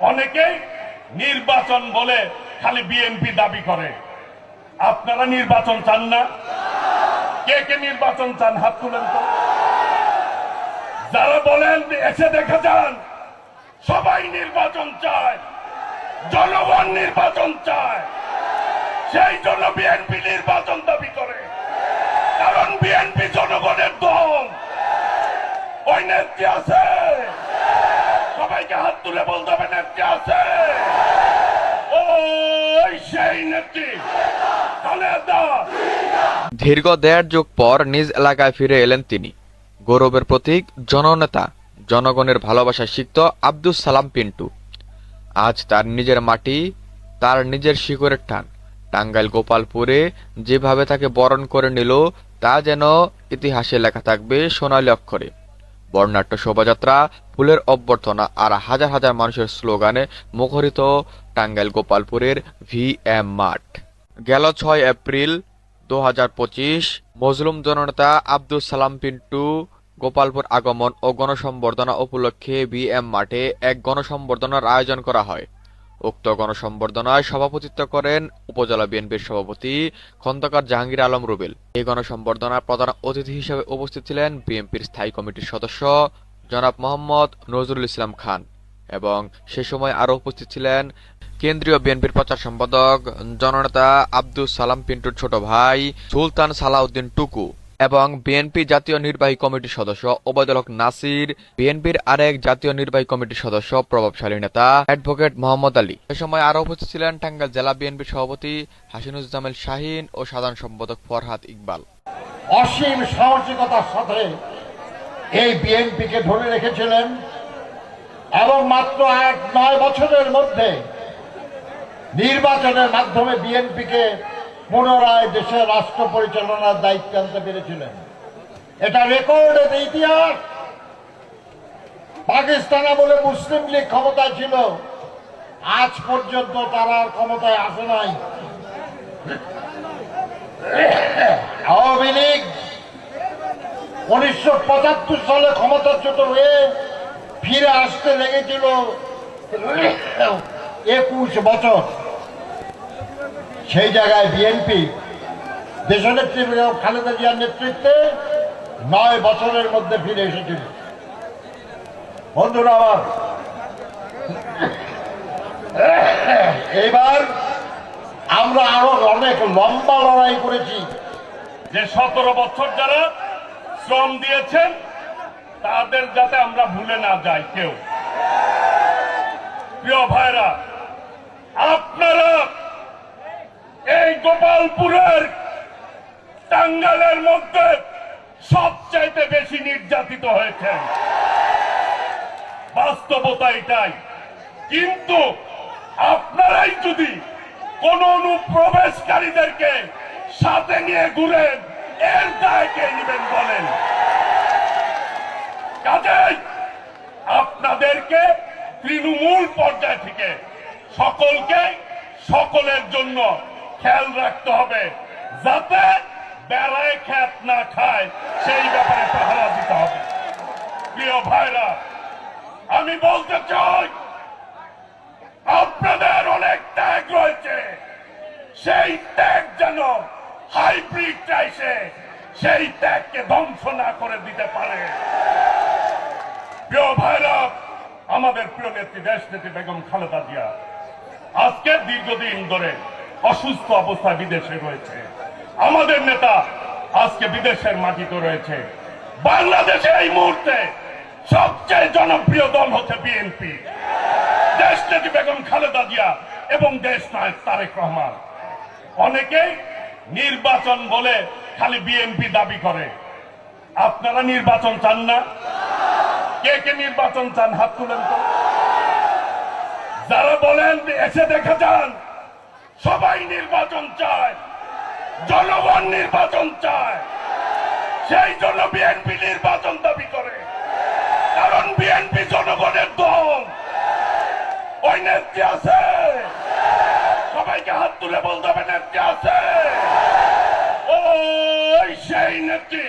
অনেকেই নির্বাচন বলে খালি বিএনপি দাবি করে। আপনারা নির্বাচন চান না? কে কে নির্বাচন চান? হাত তুলেন তো। যারা বলেন এসে দেখা যান, সবাই নির্বাচন চায়। জনগণ নির্বাচন চায়। সেই জন্য বিএনপি নির্বাচন দাবি করে। কারণ বিএনপি জনগণের দল। ওই নেত্রী আছে। সবাইকে হাত তুলে বলতে হবে নেত্রী আছে ওই সেই নেত্রী খালেদা দীর্ঘ দেড় যুগ পর নিজ এলাকায় ফিরে এলেন তিনি। গৌরবের প্রতীক, জননেতা, জনগণের ভালোবাসা সিক্ত আব্দুস সালাম পিন্টু। আজ তার নিজের মাটি, তার নিজের শিকড়ের টান। টাঙ্গাইল গোপালপুরে যেভাবে তাকে বরণ করে নিল, তা যেন ইতিহাসে লেখা থাকবে সোনালী অক্ষরে। বর্ণাঢ্য শোভাযাত্রা, ফুলের অভ্যর্থনা আর হাজার হাজার মানুষের স্লোগানে মুখরিত টাঙ্গাইল গোপালপুরের ভি এম মাঠ। গেল ছয় এপ্রিল দু হাজার পঁচিশ, মজলুম জননেতা আব্দুল সালাম পিন্টু, গোপালপুর আগমন ও গণসম্বর্ধনা উপলক্ষে বিএম মাঠে এক গণসম্বর্ধনার আয়োজন করা হয়। উক্ত গণসম্বর্ধনায় সভাপতিত্ব করেন উপজেলা বিএনপির সভাপতি খন্দকার জাহাঙ্গীর আলম রুবেল। এই গণসম্বর্ধনার প্রধান অতিথি হিসেবে উপস্থিত ছিলেন বিএনপির স্থায়ী কমিটির সদস্য জনাব মোহাম্মদ নজরুল ইসলাম খান এবং সে সময় আরও উপস্থিত ছিলেন কেন্দ্রীয় বিএনপির প্রচার সম্পাদক জননেতা আব্দুল সালাম পিন্টুর ছোট ভাই সুলতান সালাউদ্দিন টুকু এবং বিএনপি জাতীয় নির্বাহী কমিটির সদস্য ওবায়দুল হক নাসির, বিএনপির আরেক জাতীয় নির্বাহী কমিটির সদস্য প্রভাবশালী নেতা অ্যাডভোকেট মোহাম্মদ আলী। এ সময় আরও উপস্থিত ছিলেন টাঙ্গাইল জেলা বিএনপির সভাপতি হাসিনুজ্জামিল শাহিন ও সাধারণ সম্পাদক ফরহাদ ইকবাল। অসীম সাহসিকতার সাথে এই বিএনপিকে ধরে রেখেছিলেন এবং মাত্র এক নয় বছরের মধ্যে নির্বাচনের মাধ্যমে বিএনপিকে পুনরায় দেশের রাষ্ট্র পরিচালনার দায়িত্ব আনতে পেরেছিলেন। এটা রেকর্ডের ইতিহাস। পাকিস্তান বলে মুসলিম লীগ ক্ষমতায় ছিল। আজ পর্যন্ত তারা ক্ষমতায় আসে নাই। আওয়ামী লীগ উনিশশো পঁচাত্তর সালে ক্ষমতাচ্যুত হয়ে ফিরে আসতে লেগেছিল একুশ বছর। সেই জায়গায় বিএনপি দেশনেত্রী খালেদা জিয়ার নেতৃত্বে নয় বছরের মধ্যে ফিরে এসেছিল। বন্ধুরা আমার এবার আমরা আরও অনেক লম্বা লড়াই করেছি। যে সতেরো বছর যারা শ্রম দিয়েছেন, তাদের যাতে আমরা ভুলে না যাই কেউ। প্রিয় ভাইরা, আপনারা এই গোপালপুরের টাঙ্গালের মধ্যে সবচাইতে বেশি নির্যাতিত হয়েছেন বাস্তবতা এটাই কিন্তু আপনারাই যদি কোন অনুপ্রবেশকারীদেরকে সাথে নিয়ে ঘুরেন, এর দায় কে নেবেন বলেন? কাজেই আপনাদেরকে তৃণমূল পর্যায় থেকে সকলকে সকলের জন্য খেয়াল রাখতে হবে যাতে বেড়ায় খ্যাত না খায়, সেই ব্যাপারে পাহারা দিতে হবে। প্রিয় ভাইরা, আমি বলতে চাই, আপনাদের অনেক ত্যাগ রয়েছে। সেই ত্যাগ যেন হাইব্রিড এসে সেই ত্যাগকে ধ্বংস না করে দিতে পারে। প্রিয় ভাইরা, আমাদের প্রিয় নেত্রী দেশ নেত্রী বেগম খালেদা জিয়া, আজকে দীর্ঘদিন ধরে অসুস্থ অবস্থায় বিদেশে রয়েছে। আমাদের নেতা আজকে বিদেশের মাটিতে রয়েছে। বাংলাদেশে এই মুহূর্তে সবচেয়ে জনপ্রিয় দল হচ্ছে বিএনপি। দেশ নেত্রী বেগম খালেদা জিয়া এবং দেশ নায়ক তারেক রহমান। অনেকেই নির্বাচন বলে খালি বিএনপি দাবি করে। আপনারা নির্বাচন চান না? কে কে নির্বাচন চান? হাত তুলেন তো। যারা বলেন এসে দেখা যান সবাই নির্বাচন চায়। জনগণ নির্বাচন চায়। সেই জন্য বিএনপি নির্বাচন দাবি করে। কারণ বিএনপি জনগণের দল। ওই নেত্রী আছে। সবাইকে হাত তুলে বলতে হবে, নেত্রী আছে। ওই সেই নেত্রী